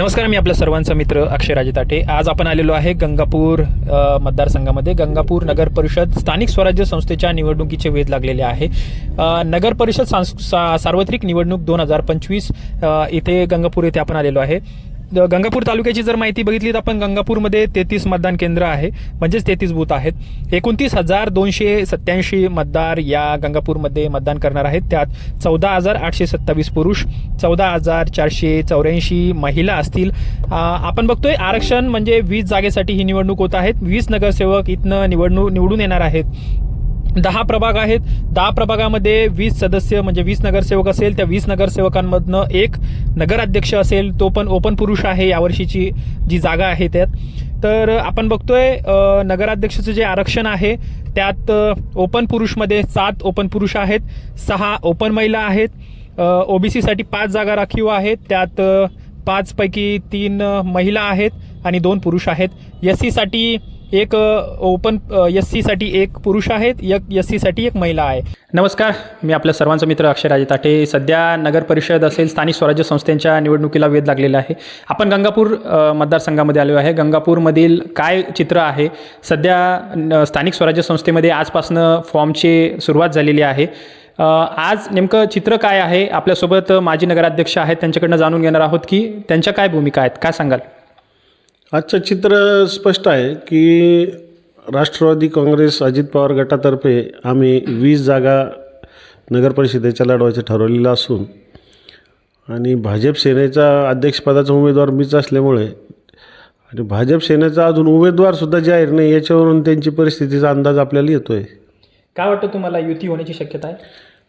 नमस्कार मी आपल्या सर्वांचा मित्र अक्षय राजे ताटे. आज आपण आलेलो आहे गंगापूर मतदारसंघामध्ये. गंगापूर नगर परिषद स्थानिक स्वराज्य संस्थेच्या निवडणुकीचे वेध लागलेले आहे. नगर परिषद सांस- सा- सार्वत्रिक निवडणूक दोन हजार पंचवीस इथे गंगापूर येथे आपण आलेलो आहे. गंगापूर तालुक्याची जर माहिती बघितली तर आपण गंगापूरमध्ये तेहतीस मतदान केंद्र आहे. म्हणजेच तेहतीस बूथ आहेत. एकोणतीस हजार दोनशे सत्याऐंशी मतदार या गंगापूरमध्ये मतदान करणार आहेत. त्यात चौदा हजार आठशे सत्तावीस पुरुष चौदा हजार चारशे चौऱ्याऐंशी महिला असतील. आपण बघतोय आरक्षण म्हणजे वीस जागेसाठी ही निवडणूक होत आहेत. वीस नगरसेवक इथनं निवडणूक निवडून येणार आहेत. दहा प्रभाग आहेत. दहा प्रभागामध्ये वीस सदस्य म्हणजे वीस नगरसेवक असेल त्या वीस नगरसेवकांमधनं एक नगराध्यक्ष असेल तो पण ओपन पुरुष आहे यावर्षीची जी जागा आहे त्यात. तर आपण बघतोय नगराध्यक्षाचं जे आरक्षण आहे त्यात ओपन पुरुषमध्ये सात ओपन पुरुष आहेत सहा ओपन महिला आहेत ओबीसीसाठी पाच जागा राखीव आहेत त्यात पाचपैकी तीन महिला आहेत आणि दोन पुरुष आहेत. एस सीसाठी एक ओपन एस सीसाठी एक पुरुष आहेत एक एस सीसाठी एक महिला आहे. नमस्कार मी आपल्या सर्वांचा मित्र अक्षयराजे ताटे. सध्या नगर परिषद असेल स्थानिक स्वराज्य संस्थेच्या निवडणुकीला वेध लागलेला आहे. आपण गंगापूर मतदारसंघामध्ये आलो आहे. गंगापूरमधील काय चित्र आहे? सध्या न- स्थानिक स्वराज्य संस्थेमध्ये आजपासनं फॉर्मची सुरुवात झालेली आहे. आज नेमकं चित्र काय आहे? आपल्यासोबत माजी नगराध्यक्ष आहेत त्यांच्याकडनं जाणून घेणार आहोत की त्यांच्या काय भूमिका आहेत काय सांगाल? आजचं चित्र स्पष्ट आहे की राष्ट्रवादी काँग्रेस अजित पवार गटातर्फे आम्ही वीस जागा नगरपरिषदेच्या लढवायचं ठरवलेलं असून आणि भाजप सेनेचा अध्यक्षपदाचा उमेदवार मीच असल्यामुळे आणि भाजप सेनेचा अजून उमेदवारसुद्धा जाहीर नाही याच्यावरून त्यांची परिस्थितीचा अंदाज आपल्याला येतो आहे काय वाटतं तुम्हाला युती होण्याची शक्यता आहे?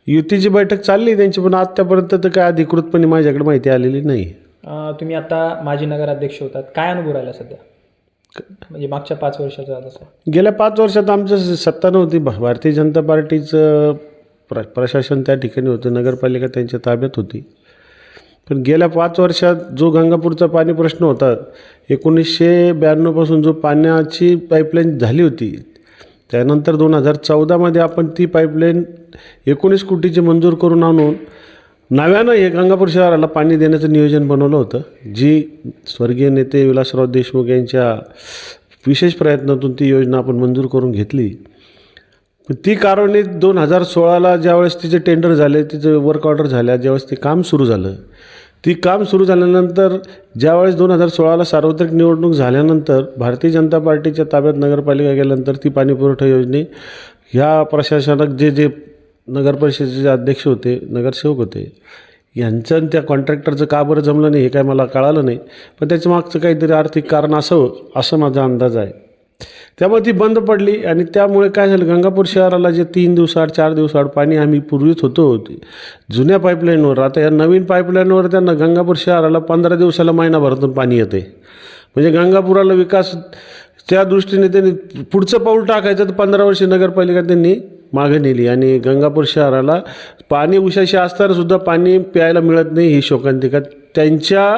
युतीची बैठक चालली त्यांची पण आत्तापर्यंत तर काय अधिकृतपणे माझ्याकडे माहिती आलेली नाही. तुम्ही आता माजी नगराध्यक्ष होतात. काय अनुभव राहिला सध्या? म्हणजे मागच्या पाच वर्षाचा तसं गेल्या पाच वर्षात आमचं सत्ता नव्हती. भा- भारतीय जनता पार्टीचं प्र प्रशासन त्या ठिकाणी होतं. नगरपालिका त्यांच्या ताब्यात होती. पण गेल्या पाच वर्षात जो गंगापूरचा पाणी प्रश्न होता एकोणीसशे ब्याण्णवपासून जो पाण्याची पाईपलाईन झाली होती त्यानंतर दोन हजार चौदामध्ये आपण ती पाईपलाईन एकोणीस कोटीची मंजूर करून आणून नव्यानं हे गंगापूर शहराला पाणी देण्याचं नियोजन बनवलं होतं. जी स्वर्गीय नेते विलासराव देशमुख यांच्या विशेष प्रयत्नातून ती योजना आपण मंजूर करून घेतली. ती कारणे दोन हजार सोळाला ज्यावेळेस तिचे टेंडर झाले तिचं वर्क ऑर्डर झाल्या ज्यावेळेस ते काम सुरू झालं. ती काम सुरू झाल्यानंतर ज्यावेळेस दोन हजार सोळाला सार्वत्रिक निवडणूक झाल्यानंतर भारतीय जनता पार्टीच्या ताब्यात नगरपालिका गेल्यानंतर ती पाणीपुरवठा योजने ह्या प्रशासनात जे जे नगरपरिषदेचे अध्यक्ष होते नगरसेवक होते यांचं आणि त्या कॉन्ट्रॅक्टरचं का बरं जमलं नाही हे काय मला कळालं नाही. पण त्याच्या मागचं काहीतरी आर्थिक कारण असावं असं माझा अंदाज आहे. त्यामुळे ती बंद पडली आणि त्यामुळे काय झालं गंगापूर शहराला जे तीन दिवसाआड चार दिवसाआड पाणी आम्ही पूर्वीच होतो होते जुन्या पाईपलाईनवर आता या नवीन पाईपलाईनवर त्यांना गंगापूर शहराला पंधरा दिवसाला महिनाभरातून पाणी येते. म्हणजे गंगापुराला विकास त्या दृष्टीने त्यांनी पुढचं पाऊल टाकायचं तर पंधरा वर्षे नगरपालिका त्यांनी मागे नेली. आणि गंगापूर शहराला पाणी उशाशी असताना सुद्धा पाणी प्यायला मिळत नाही ही शोकांतिका त्यांच्या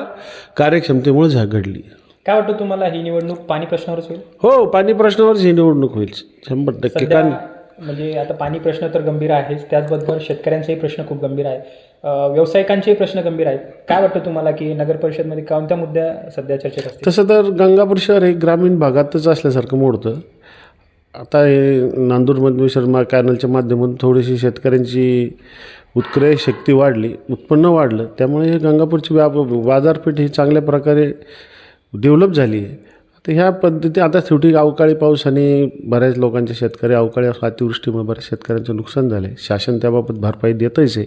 कार्यक्षमतेमुळे झा घडली काय वाटतं तुम्हाला ही निवडणूक पाणी प्रश्नावरच होईल? हो पाणी प्रश्नावरच ही निवडणूक होईल. शंभर टक्के. सध्या कारण म्हणजे आता पाणी प्रश्न तर गंभीर आहेच. त्याचबरोबर शेतकऱ्यांचाही प्रश्न खूप गंभीर आहे अ, व्यावसायिकांचेही प्रश्न गंभीर आहेत. काय वाटतं तुम्हाला की नगर परिषदमध्ये कोणत्या मुद्द्या सध्या चर्चेत असतील? तसं तर गंगापूर शहर हे ग्रामीण भागातच असल्यासारखं मोडतं. आता हे नांदूरमध्ये शर्मा कॅनलच्या माध्यमातून थोडीशी शेतकऱ्यांची उत्क्रय शक्ती वाढली उत्पन्न वाढलं. त्यामुळे हे गंगापूरची व्याप बाजारपेठ ही चांगल्या प्रकारे डेव्हलप झाली आहे. तर ह्या पद्धती आता शेवटी अवकाळी पाऊस आणि बऱ्याच लोकांचे शेतकरी अवकाळी अतिवृष्टीमुळे बऱ्याच शेतकऱ्यांचं नुकसान झालं. आहे शासन त्याबाबत भरपाई देतच आहे.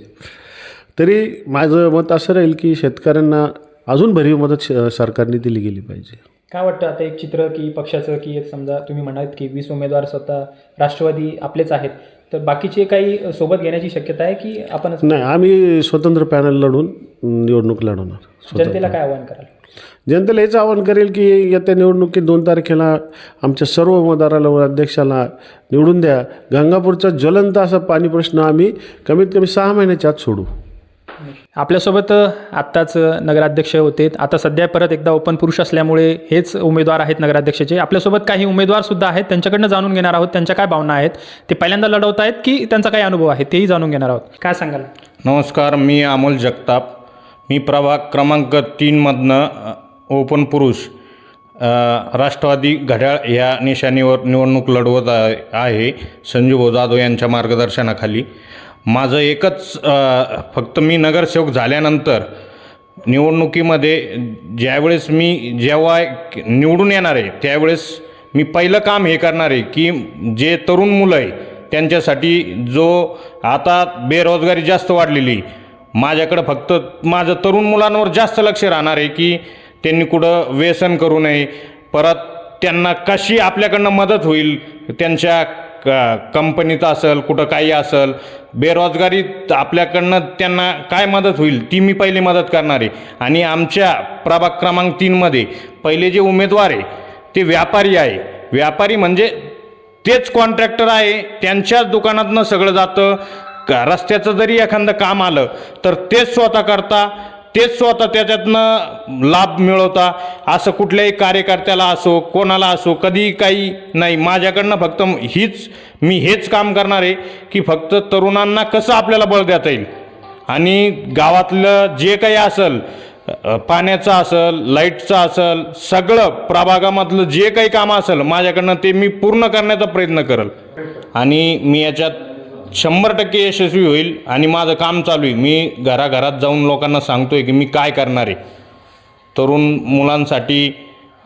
तरी माझं मत असं राहील की शेतकऱ्यांना अजून भरीव मदत श- सरकारने दिली गेली पाहिजे. काय वाटतं आता एक चित्र की पक्षाचं की एक समजा तुम्ही म्हणाल की वीस उमेदवार स्वतः राष्ट्रवादी आपलेच आहेत तर बाकीचे काही सोबत घेण्याची शक्यता आहे की आपणच नाही आम्ही स्वतंत्र पॅनल लढून निवडणूक लढवणार. जनतेला काय आव्हान कराल? जनतेला हेच आवाहन करेल की येत्या निवडणुकीत दोन तारखेला आमच्या सर्व उमेदवाराला व अध्यक्षाला निवडून द्या. गंगापूरचा ज्वलंत असा पाणी प्रश्न आम्ही कमीत कमी सहा महिन्याच्या आत सोडू. आपल्यासोबत आत्ताच नगराध्यक्ष होते. आता सध्या परत एकदा ओपन पुरुष असल्यामुळे हेच उमेदवार आहेत नगराध्यक्षाचे. आपल्यासोबत काही उमेदवार सुद्धा आहेत त्यांच्याकडनं जाणून घेणार आहोत त्यांच्या काय भावना आहेत? ते पहिल्यांदा लढवत आहेत की त्यांचा काय अनुभव आहे? तेही जाणून घेणार आहोत. काय सांगाल? नमस्कार मी अमोल जगताप. मी प्रभाग क्रमांक तीनमधनं ओपन पुरुष राष्ट्रवादी घड्याळ या निशाणीवर निवडणूक लढवत आहे- आहे संजूभाऊ जाधव यांच्या मार्गदर्शनाखाली. माझं एकच फक्त मी नगरसेवक झाल्यानंतर निवडणुकीमध्ये ज्यावेळेस मी जेव्हा निवडून येणार आहे त्यावेळेस मी पहिलं काम हे करणार आहे की जे तरुण मुलं आहे त्यांच्यासाठी जो आता बेरोजगारी जास्त वाढलेली माझ्याकडं फक्त माझं तरुण मुलांवर जास्त लक्ष राहणार आहे की त्यांनी कुठं व्यसन करू नये परत त्यांना कशी आपल्याकडनं मदत होईल त्यांच्या क कंपनीत असेल कुठं काही असेल बेरोजगारीत आपल्याकडनं त्यांना काय मदत होईल ती मी पहिली मदत करणार आहे. आणि आमच्या प्रभाग क्रमांक तीनमध्ये पहिले जे उमेदवार आहे ते व्यापारी आहे. व्यापारी म्हणजे तेच कॉन्ट्रॅक्टर आहे त्यांच्याच दुकानातनं सगळं जातं. का रस्त्याचं जरी एखादं काम आलं तर तेच स्वतः करता. तेच स्वतः त्याच्यातनं लाभ मिळवता. असं कुठल्याही कार्यकर्त्याला असो कोणाला असो कधी काही नाही. माझ्याकडनं फक्त हीच मी हेच काम करणार आहे की फक्त तरुणांना कसं आपल्याला बळ देता येईल. आणि गावातलं जे काही असेल पाण्याचं असेल लाईटचं असेल सगळं प्रभागामधलं जे काही काम असेल माझ्याकडनं ते मी पूर्ण करण्याचा प्रयत्न करेल. आणि मी याच्यात शंभर टक्के यशस्वी होईल आणि माझं काम चालू आहे. मी घराघरात जाऊन लोकांना सांगतो आहे की मी काय करणार आहे. तरुण मुलांसाठी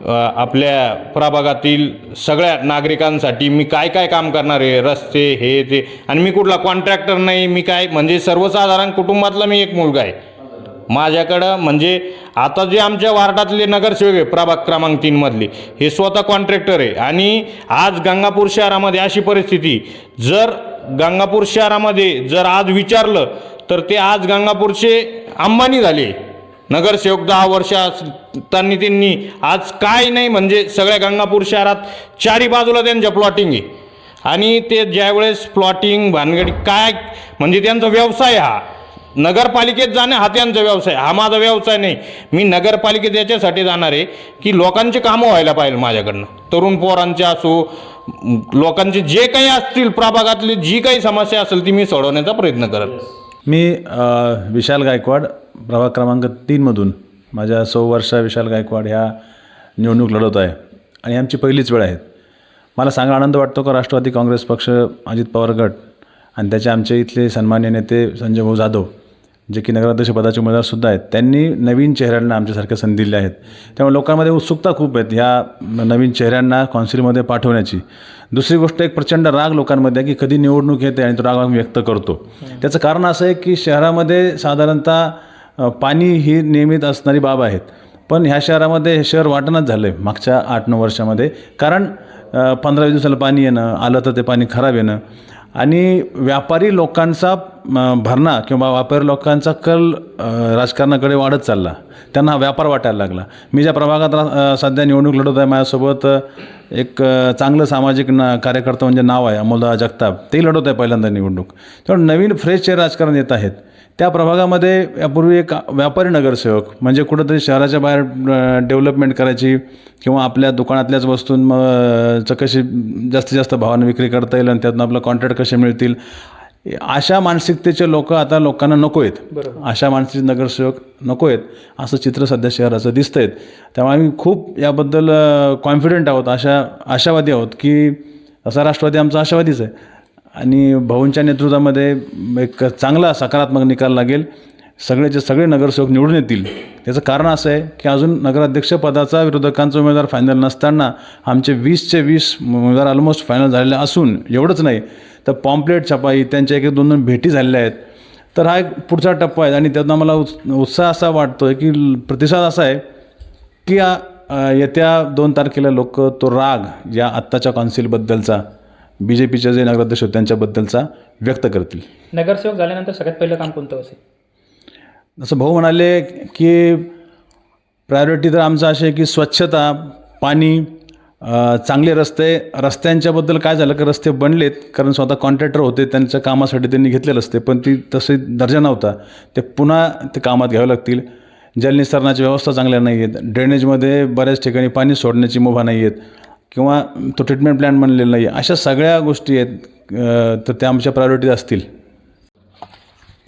आपल्या प्रभागातील सगळ्या नागरिकांसाठी मी काय काय काम करणार आहे रस्ते हे ते. आणि मी कुठला कॉन्ट्रॅक्टर नाही मी काय म्हणजे सर्वसाधारण कुटुंबातला मी एक मुलगा आहे. माझ्याकडं म्हणजे आता जे आमच्या वार्डातले नगरसेवक आहे प्रभाग क्रमांक तीनमधले हे स्वतः कॉन्ट्रॅक्टर आहे. आणि आज गंगापूर शहरामध्ये अशी परिस्थिती जर गंगापूर शहरामध्ये जर आज विचारलं तर ते आज गंगापूरचे अंबानी झाले. नगरसेवक दहा वर्ष त्यांनी त्यांनी आज काय नाही म्हणजे सगळ्या गंगापूर शहरात चारी बाजूला त्यांच्या प्लॉटिंग आहे. आणि ते ज्यावेळेस प्लॉटिंग भानगडी काय म्हणजे त्यांचा व्यवसाय हा. नगरपालिकेत जाणं हा त्यांचा व्यवसाय हा माझा व्यवसाय नाही. मी नगरपालिकेत याच्यासाठी जाणार आहे की लोकांचे कामं व्हायला पाहिजे माझ्याकडनं. तरुण पोरांचे असो लोकांचे जे काही असतील प्रभागातली जी काही समस्या असेल ती मी सोडवण्याचा प्रयत्न करेन मी विशाल गायकवाड प्रभाग क्रमांक तीनमधून माझ्या सौ वर्षा विशाल गायकवाड ह्या निवडणूक लढवत आहे आणि आमची पहिलीच वेळ आहे. मला सांगा आनंद वाटतो का राष्ट्रवादी काँग्रेस पक्ष अजित पवार गट आणि त्याचे आमचे इथले सन्मान्य नेते संजय भाऊ जाधव जे की नगराध्यक्ष पदाचे उमेदवारसुद्धा आहेत त्यांनी नवीन चेहऱ्यांना आमच्यासारख्या संधी दिल्या आहेत. त्यामुळे लोकांमध्ये उत्सुकता खूप आहेत ह्या नवीन चेहऱ्यांना कौन्सिलमध्ये पाठवण्याची. दुसरी गोष्ट एक प्रचंड राग लोकांमध्ये आहे की कधी निवडणूक येते आणि तो राग आम्ही व्यक्त करतो. त्याचं कारण असं आहे की शहरामध्ये साधारणतः पाणी ही नियमित असणारी बाब आहेत. पण ह्या शहरामध्ये हे शहर वाटणंच झालं आहे मागच्या आठ नऊ वर्षामध्ये. कारण पंधरा वीस दिवसाला पाणी येणं आलं तर ते पाणी खराब येणं. आणि व्यापारी लोकांचा भरणा किंवा व्यापारी लोकांचा कल राजकारणाकडे वाढत चालला. त्यांना व्यापार वाटायला लागला. मी ज्या प्रभागात रा- सध्या निवडणूक लढवत आहे माझ्यासोबत एक चांगलं सामाजिक न कार्यकर्ता म्हणजे नाव आहे अमोलदा जगताप. तेही लढवत आहे पहिल्यांदा निवडणूक. त्यामुळे नवीन फ्रेश चेहरे राजकारण येत आहेत त्या प्रभागामध्ये यापूर्वी एक व्यापारी नगरसेवक म्हणजे कुठंतरी शहराच्या बाहेर डेव्हलपमेंट करायची किंवा आपल्या दुकानातल्याच वस्तूंचं कशी जास्तीत जास्त भावानं विक्री करता येईल आणि त्यातून आपलं कॉन्ट्रॅक्ट कसे मिळतील. अशा मानसिकतेचे लोक आता लोकांना नको आहेत. अशा मानसिक नगरसेवक नको आहेत असं चित्र सध्या शहराचं दिसतं आहेत त्यामुळे आम्ही खूप याबद्दल कॉन्फिडंट आहोत अशा आशावादी आहोत की असा राष्ट्रवादी आमचा आशावादीच आहे. आणि भाऊंच्या नेतृत्वामध्ये एक चांगला सकारात्मक निकाल लागेल. सगळेचे सगळे नगरसेवक निवडून येतील. त्याचं कारण असं आहे की अजून नगराध्यक्षपदाचा विरोधकांचा उमेदवार फायनल नसताना आमचे वीसचे वीस उमेदवार ऑलमोस्ट फायनल झालेले असून एवढंच नाही तर पॉम्पलेट छपाई त्यांच्या एक एक दोन दोन भेटी झालेल्या आहेत. तर हा एक पुढचा टप्पा आहे आणि त्यातून आम्हाला उत्स उत्साह असा वाटतो आहे की प्रतिसाद असा आहे की येत्या दोन तारखेला लोक तो राग या आत्ताच्या कॉन्सिलबद्दलचा बी जे पीचे जे नगराध्यक्ष होते त्यांच्याबद्दलचा व्यक्त करतील. नगरसेवक झाल्यानंतर सगळ्यात पहिलं काम कोणतं असेल? जसं भाऊ म्हणाले की प्रायोरिटी तर आमचं अशी आहे की स्वच्छता पाणी अ, चांगले रस्ते रस्त्यांच्याबद्दल काय झालं की रस्ते बनलेत कारण स्वतः कॉन्ट्रॅक्टर होते त्यांच्या कामासाठी त्यांनी घेतले रस्ते पण ती तसे दर्जा नव्हता. ते पुन्हा ते कामात घ्यावे लागतील. जलनिस्तारणाची व्यवस्था चांगल्या नाही आहेत ड्रेनेजमध्ये बऱ्याच ठिकाणी पाणी सोडण्याची मुभा नाही आहेत किंवा तो ट्रीटमेंट प्लॅन बनलेला नाही आहे अशा सगळ्या गोष्टी आहेत तर त्या आमच्या प्रायोरिटीज असतील.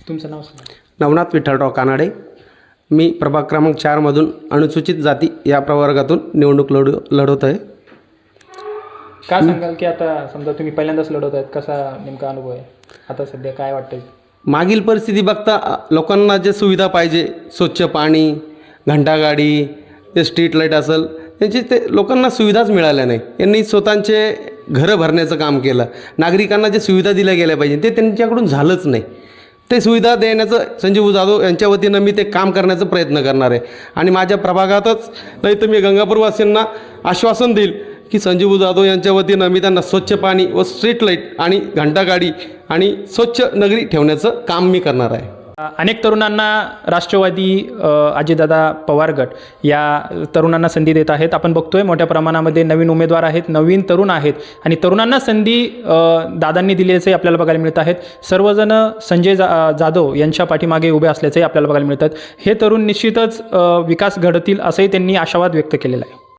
तुमचं नाव सांगा. नवनाथ विठ्ठलराव कानाडे. मी प्रभाग क्रमांक चारमधून अनुसूचित जाती या प्रवर्गातून निवडणूक लढू लढवत आहे काय सांगाल की आता समजा तुम्ही पहिल्यांदाच लढवत आहेत कसा नेमका अनुभव आहे? आता सध्या काय वाटतंय? मागील परिस्थिती बघता लोकांना जे सुविधा पाहिजे स्वच्छ पाणी घंटागाडी ते स्ट्रीट लाइट असेल त्यांची ते लोकांना सुविधाच मिळाल्या नाही. यांनी स्वतःचे घरं भरण्याचं काम केलं. नागरिकांना जे सुविधा दिल्या गेल्या पाहिजे ते त्यांच्याकडून झालंच नाही. ते सुविधा देण्याचं संजीव जाधव यांच्या वतीनं मी ते काम करण्याचा प्रयत्न करणार आहे. आणि माझ्या प्रभागातच नाही तर मी गंगापूरवासीयांना आश्वासन देईल की संजीव जाधव यांच्या वतीनं मी त्यांना स्वच्छ पाणी व स्ट्रीट लाइट आणि घंटागाडी आणि स्वच्छ नगरी ठेवण्याचं काम मी करणार आहे. अनेक तरुणांना राष्ट्रवादी अजितदादा पवार गट या तरुणांना संधी देत आहेत. आपण बघतोय मोठ्या प्रमाणामध्ये नवीन उमेदवार आहेत नवीन तरुण आहेत आणि तरुणांना संधी दादांनी दादांनी दिल्याचे आपल्याला बघायला मिळत आहेत. सर्वजण संजय जा जाधव यांच्या पाठीमागे उभे असल्याचंही आपल्याला बघायला मिळतात. हे तरुण निश्चितच विकास घडतील असंही त्यांनी आशावाद व्यक्त केलेला आहे.